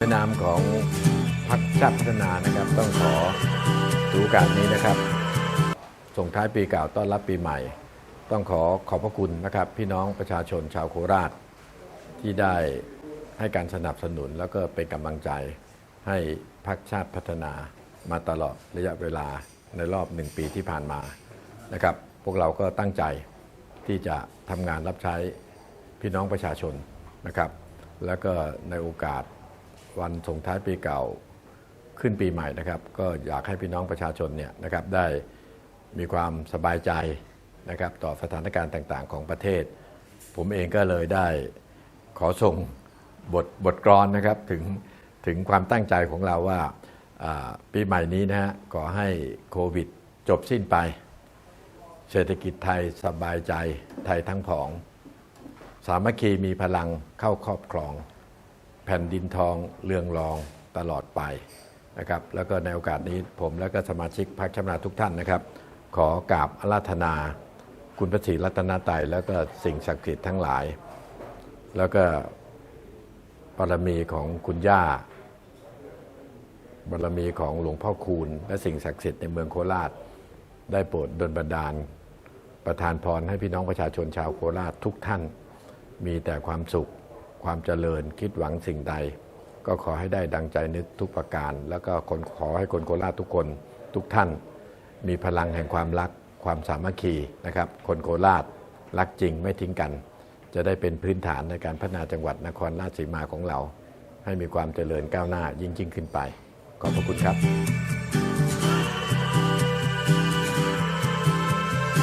ในนามของพรรคชาติพัฒนานะครับ ต้องขอถือโอกาสนี้นะครับ ส่งท้ายปีเก่าต้อนรับปีใหม่ ต้องขอขอบพระคุณนะครับ พี่น้องประชาชนชาวโคราช ที่ได้ให้การสนับสนุนแล้วก็เป็นกำลังใจให้พรรคชาติพัฒนามาตลอดระยะเวลาในรอบหนึ่งปีที่ผ่านมานะครับ พวกเราก็ตั้งใจที่จะทำงานรับใช้พี่น้องประชาชนนะครับ แล้วก็ในโอกาส วันส่งท้ายปีเก่าขึ้นปีใหม่นะครับ ก็อยากให้พี่น้องประชาชนเนี่ยนะครับได้มีความสบายใจนะครับต่อสถานการณ์ต่างๆ ของประเทศ ผมเองก็เลยได้ขอส่งบทบทกลอนนะครับถึงถึงความตั้งใจของเราว่าอ่าปีใหม่นี้นะฮะขอให้โควิดจบสิ้นไป เศรษฐกิจไทยสบายใจไทยทั้งผอง สามัคคีมีพลังเข้าครอบครอง แผ่นดินทองเรืองรองตลอดไปนะครับแล้วก็ในโอกาสนี้ผมและก็สมาชิกพรรคชำนาญทุกท่านนะครับ ขอกราบอาราธนา คุณพระศรีรัตนตรัยแล้วก็สิ่งศักดิ์สิทธิ์ทั้งหลาย แล้วก็บารมีของคุณย่าบารมีของหลวงพ่อคูณ และสิ่งศักดิ์สิทธิ์ในเมืองโคราช ได้โปรดดลบันดาล ประทานพรให้พี่น้องประชาชนชาวโคราชทุกท่าน มีแต่ความสุข ความเจริญคิดหวังสิ่งใด ก็ขอให้ได้ดังใจนึกทุกประการ แล้วก็คนขอให้คนโคราชทุกคนทุกท่าน มีพลังแห่งความรักความสามัคคีนะครับ คนโคราชรักจริงไม่ทิ้งกัน จะได้เป็นพื้นฐานในการพัฒนาจังหวัดนครราชสีมาของเรา ให้มีความเจริญก้าวหน้ายิ่งยิ่งขึ้นไป ขอบพระคุณครับ